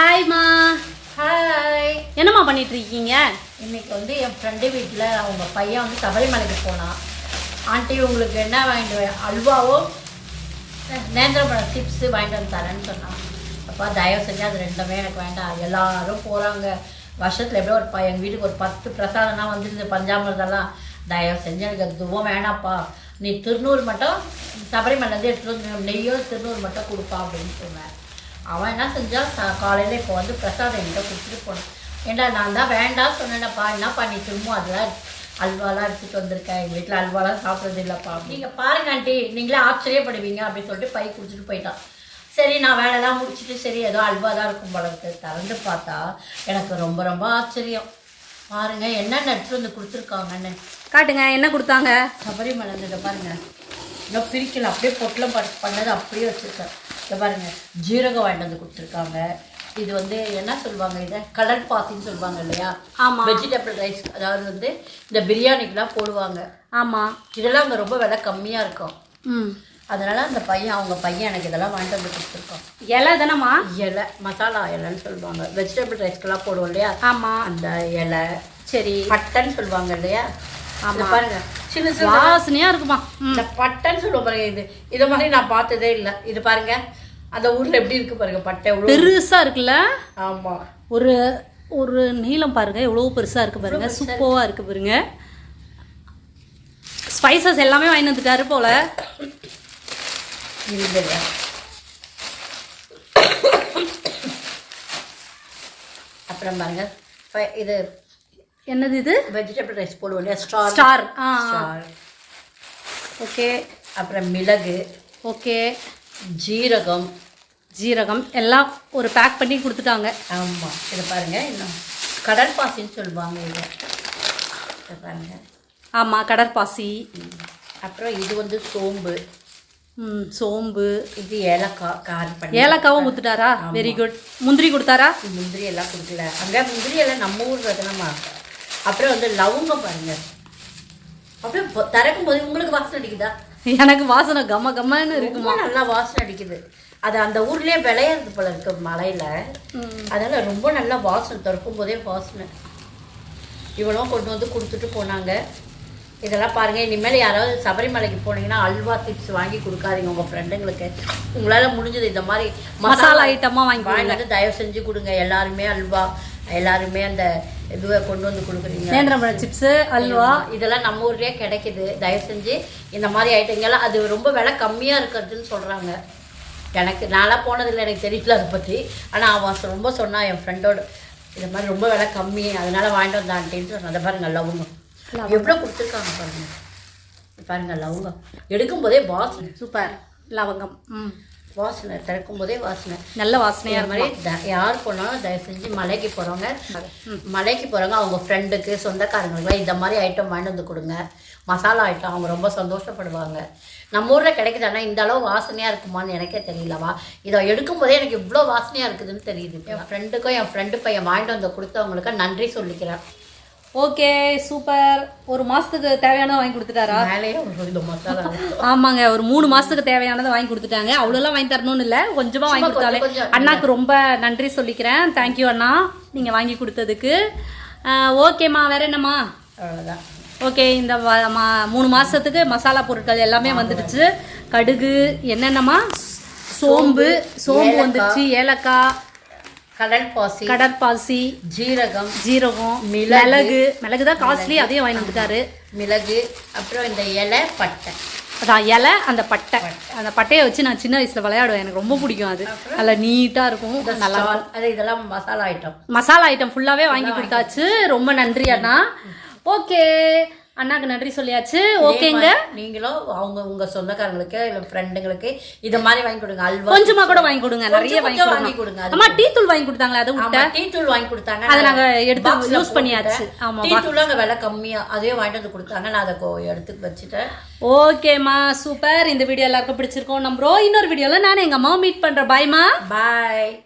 ஹாய்மா hi என்னம்மா பண்ணிட்டு இருக்கீங்க இன்னைக்கு வந்து என் ஃப்ரெண்டு வீட்டில் அவங்க பையன் வந்து சபரிமலைக்கு போனான். ஆண்டி உங்களுக்கு என்ன வாங்கிட்டு வர அல்வாவோ நேந்திரப்பழம் சிப்ஸு வாங்கிட்டு வந்து தரேன்னு சொன்னான். அப்பா தயவு செஞ்சு அது ரெண்டுமே எனக்கு வேண்டாம். எல்லாரும் போகிறாங்க வருஷத்தில் எப்படியோ ஒரு ப எங்கள் வீட்டுக்கு ஒரு பத்து பிரசாதம்லாம் வந்துருது. பஞ்சாமிரதெல்லாம் தயவு செஞ்சு எனக்கு அது துவம் வேணாப்பா நீ திருநூறு மட்டும் சபரிமலைலேருந்து எடுத்துகிட்டு வந்து நெய்யோ திருநூறு மட்டும் கொடுப்பா அப்படின்னு சொன்னேன். அவன் என்ன செஞ்சான்? சா காலையில் இப்போ வந்து பிரசாதம் என்கிட்ட கொடுத்துட்டு போனான். ஏண்டா நான் தான் வேண்டாம் சொன்னேனப்பா. என்னப்பா நீ திரும்ப அதெல்லாம் அல்வாலாம் எடுத்துகிட்டு வந்திருக்கேன் எங்கள் வீட்டில் அல்வாலாம் சாப்பிட்றது இல்லைப்பா. நீங்கள் பாருங்க ஆண்டி. நீங்களே ஆச்சரியப்படுவீங்க அப்படின்னு சொல்லிட்டு பை கொடுத்துட்டு போயிட்டான். சரி நான் வேலையெல்லாம் முடிச்சுட்டு சரி ஏதோ அல்வா தான் இருக்கும் போல இருக்கு. திறந்து பார்த்தா எனக்கு ரொம்ப ரொம்ப ஆச்சரியம். பாருங்க என்னென்ன எடுத்துட்டு வந்து கொடுத்துருக்காங்கன்னு. காட்டுங்க என்ன கொடுத்தாங்க? சபரிமலை பாருங்க. இன்னும் பிரிக்கல. அப்படியே பொட்டலம் பட் பண்ணது அப்படியே வச்சுருக்கேன். இதை பாருங்க. ஜீரகம் வாங்கிட்டு வந்து கொடுத்துருக்காங்க. இது வந்து என்ன சொல்லுவாங்க இதை? கடல் பாசின்னு சொல்லுவாங்க இல்லையா? ஆமா. வெஜிடபிள் ரைஸ் அதாவது வந்து இந்த பிரியாணிக்கெலாம் போடுவாங்க. ஆமா. இதெல்லாம் அங்கே ரொம்ப விலை கம்மியாக இருக்கும். ம். அதனால அந்த பையன் அவங்க பையன் எனக்கு இதெல்லாம் வாங்கிட்டு வந்து கொடுத்துருக்கான். இலை தானம்மா? இலை. மசாலா இலைன்னு சொல்லுவாங்க. வெஜிடபிள் ரைஸ்க்கெல்லாம் போடுவோம் இல்லையா? ஆமா. அந்த இலை. சரி. பட்டைன்னு சொல்லுவாங்க இல்லையா? பாருங்க. சின்ன சின்ன வாசனையா இருக்குமா? இந்த பட்டைன்னு சொல்லுவோம் பாருங்க இது. இதை மாதிரி நான் பார்த்ததே இல்லை. இது பாருங்க. அந்த ஊர்ல எப்படி இருக்கு பாருங்க பட்டை எவ்வளோ பெருசா இருக்குல்ல? ஆமா. ஒரு ஒரு நீளம் பாருங்க. எவ்வளோ பெருசா இருக்கு பாருங்க. சூப்பராக இருக்கு பாருங்க. ஸ்பைசஸ் எல்லாமே வாங்கி வந்துட்டாரு போல. அப்புறம் பாருங்க. இது என்னது இது? வெஜிடபிள் ரைஸ் போடுவோம் இல்லையா ஸ்டார் ஸ்டார் ஆ ஓகே. அப்புறம் மிளகு. ஓகே. ஜீரகம். ஜீரகம். எல்லாம் ஒரு பேக் பண்ணி கொடுத்துட்டாங்க. ஆமா. இது பாருங்க இன்னும் கடல் பாசின்னு சொல்லுவாங்க இது. இது பாருங்க. ஆமாம் கடற்பாசி அப்புறம் இது வந்து சோம்பு. ம் சோம்பு. இது ஏலக்காய் காரம் பண்ணி. ஏலக்காவும் கொடுத்துட்டாரா? வெரி குட் முந்திரி கொடுத்தாரா? முந்திரி எல்லாம் கொடுக்கல. அங்கே முந்திரி எல்லாம் நம்ம ஊர் ரத்னமா அப்புறம் வந்து லவங்கம் பாருங்க. அப்படியே திறக்கும் போது உங்களுக்கு வாசனை அடிக்குதா? எனக்கு வாசனை கம கம்மன்னு இருக்குமா? நல்லா வாசனை அடிக்குது. அது அந்த ஊர்லயே விளையிறது போல இருக்கு மலையில. அதனால ரொம்ப நல்லா வாசனை திறக்கும் போதே வாசனை. இவளும் கொண்டு வந்து கொடுத்துட்டு போனாங்க. இதெல்லாம் பாருங்க இனிமேல் யாராவது சபரிமலைக்கு போனீங்கன்னா அல்வா டிப்ஸ் வாங்கி கொடுக்காதீங்க உங்க ஃப்ரெண்டுங்களுக்கு உங்களால முடிஞ்சது இந்த மாதிரி மசாலா ஐட்டமா வாங்கி வாங்கி வந்து தயவு செஞ்சு கொடுங்க. எல்லாருமே அல்வா எல்லாருமே அந்த இதுவை கொண்டு வந்து கொடுக்குறீங்க. நேந்திரம்பழம் சிப்ஸு அல்வா. இதெல்லாம் நம்ம ஊர்லயே கிடைக்குது. தயவு செஞ்சு இந்த மாதிரி ஐட்டங்கள்லாம் அது ரொம்ப விலை கம்மியா இருக்கிறதுன்னு சொல்றாங்க. எனக்கு நான்லாம் போனதில்லை எனக்கு தெரியல அதை பற்றி ஆனால் அவன் ரொம்ப சொன்னா என் ஃப்ரெண்டோட இது மாதிரி ரொம்ப விலை கம்மி அதனால வாங்கிட்டு வந்தான்ட்டின்னு சொன்னேன். அதை பாருங்க லவங்கம் எவ்வளோ கொடுத்துருக்காங்க பாருங்க. இது பாருங்க லவங்கம் எடுக்கும் போதே வாசனை சூப்பர். லவங்கம். ம். வாசனை திறக்கும் போதே வாசனை. நல்ல வாசனையா இந்த மாதிரி யார் போனாலும் தயவு செஞ்சு மலைக்கு போகிறவங்க மலைக்கு போகிறவங்க அவங்க ஃப்ரெண்டுக்கு சொந்தக்காரங்களுக்கு இந்த மாதிரி ஐட்டம் வாங்கிட்டு வந்து கொடுங்க. மசாலா ஐட்டம் அவங்க ரொம்ப சந்தோஷப்படுவாங்க. நம்ம ஊரில் கிடைக்குது ஆனால் இந்த அளவு வாசனையாக இருக்குமான்னு எனக்கே தெரியலவா. இதை எடுக்கும் போதே எனக்கு இவ்வளோ வாசனையாக இருக்குதுன்னு தெரியுது. என் ஃப்ரெண்டுக்கும் என் ஃப்ரெண்டு பையன் வாங்கிட்டு வந்து கொடுத்தவங்களுக்கு நன்றி சொல்லிக்கிறேன். Okay super. ஒரு மாசத்துக்கு தேவையானதை வாங்கி கொடுத்துட்டாரா. ஆமாங்க ஒரு மூணு மாசத்துக்கு தேவையானதை வாங்கி கொடுத்துட்டாங்க. அவ்வளோலாம் வாங்கி தரணும்னு இல்லை கொஞ்சமா வாங்கி கொடுத்தாலே. அண்ணாக்கு ரொம்ப நன்றி சொல்லிக்கிறேன். தேங்க்யூ அண்ணா நீங்க வாங்கி கொடுத்ததுக்கு. ஓகேம்மா வேற என்னம்மா? ஓகே இந்த மூணு மாசத்துக்கு மசாலா பொருட்கள் எல்லாமே வந்துடுச்சு. கடுகு என்னென்னமா சோம்பு சோம்பு. வந்துடுச்சு ஏலக்காய். கடல் பாசி கடற்பாசி ஜீரகம் ஜீரகம் மிளகு. மிளகு. தான் காஸ்ட்லி அதையும் வாங்கி வந்துட்டாரு மிளகு அப்புறம் இந்த இலை பட்டை. அதான் இலை அந்த பட்டை. அந்த பட்டையை வச்சு நான் சின்ன வயசுல விளையாடுவேன். எனக்கு ரொம்ப பிடிக்கும் அது. நல்லா நீட்டா இருக்கும். நல்லா அது இதெல்லாம் மசாலா ஐட்டம் மசாலா ஐட்டம் ஃபுல்லாவே வாங்கி கொடுத்தாச்சு. ரொம்ப நன்றி அண்ணா ஓகே. அண்ணாக்கு நன்றி சொல்லியாச்சு. ஓகேங்க. நீங்களும் அவங்க உங்க சொந்தக்காரங்களுக்கு இல்ல ஃப்ரெண்டுங்களுக்கு இத மாதிரி வாங்கி கொடுங்க. அல்வா கொஞ்சமா கூட வாங்கி கொடுங்க. நிறைய வாங்கி கொடுங்க. அம்மா டீ தூள் வாங்கி கொடுத்தாங்களே அது விட்ட டீ தூள் வாங்கி கொடுத்தாங்க. அதை நாங்க எடுத்து யூஸ் பண்ணியாச்சு. ஆமா டீ தூள் அங்க விலை கம்மியா அதே வாங்கிட்டு வந்து கொடுத்தாங்க. நான் அதை கொ- எடுத்து வச்சுட்டேன். ஓகேம்மா சூப்பர். இந்த வீடியோ எல்லாருக்கும் பிடிச்சிருக்கோம். நம்புறோம் இன்னொரு வீடியோல நான் எங்க அம்மாவை மீட் பண்றேன் பாய்மா பாய்